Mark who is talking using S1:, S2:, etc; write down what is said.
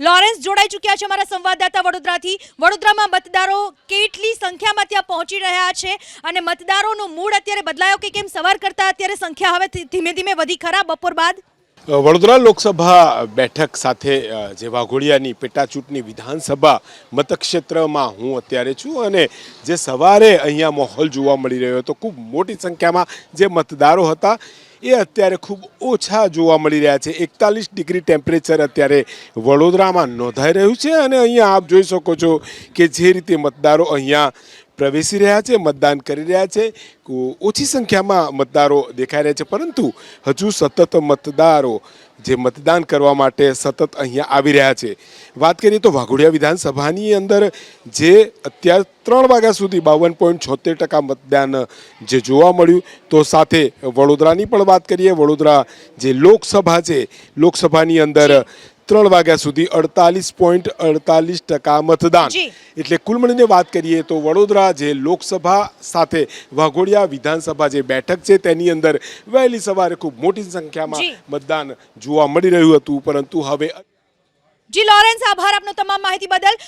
S1: Lawrence જોડાઈ ચૂક્યા છે અમારા સંવાદદાતા વડોદરાથી. વડોદરામાં મતદારો કેટલી સંખ્યામાં ત્યાં પહોંચી રહ્યા છે અને મતદારોનું મૂડ અત્યારે બદલાયો કે કેમ? સવાર કરતા અત્યારે સંખ્યા હવે ધીમે ધીમે વધી ખરા? બપોર બાદ?
S2: વડોદરા લોકસભા બેઠક સાથે જે વાઘોડિયાની પેટાચૂંટણી વિધાનસભા મતક્ષેત્રમાં હું અત્યારે છું અને જે સવારે અહીંયા માહોલ જોવા મળી રહ્યો હતો, ખૂબ મોટી સંખ્યામાં જે મતદારો હતા એ અત્યારે ખૂબ ઓછા જોવા મળી રહ્યા છે. એકતાલીસ ડિગ્રી ટેમ્પરેચર અત્યારે વડોદરામાં નોંધાઈ રહ્યું છે અને અહીંયા આપ જોઈ શકો છો કે જે રીતે મતદારો અહીંયા પ્રવેશી રહ્યા છે, મતદાન કરી રહ્યા છે. ઓછી સંખ્યામાં મતદારો દેખાઈ રહ્યા છે, પરંતુ હજુ સતત મતદારો જે મતદાન કરવા માટે સતત અહીંયા આવી રહ્યા છે. વાત કરીએ તો વાઘોડિયા વિધાનસભાની અંદર જે અત્યાર ત્રણ વાગ્યા સુધી બાવન પોઈન્ટ છોતેર ટકા મતદાન જે જોવા મળ્યું, તો સાથે વડોદરાની પણ વાત કરીએ. વડોદરા જે લોકસભા છે, લોકસભાની અંદર ત્રણ વાગ્યા સુધી અડતાલીસ પોઈન્ટ અડતાલીસ ટકા મતદાન. એટલે કુલ મળીને વાત કરીએ તો વડોદરા જે લોકસભા સાથે વાઘોડિયા વિધાનસભા જે બેઠક છે તેની અંદર વહેલી સવારે ખૂબ મોટી સંખ્યામાં મતદાન જોવા મળી રહ્યું હતું પરંતુ હવે
S1: જી લોરેન્સ આભાર આપનો તમામ માહિતી બદલ.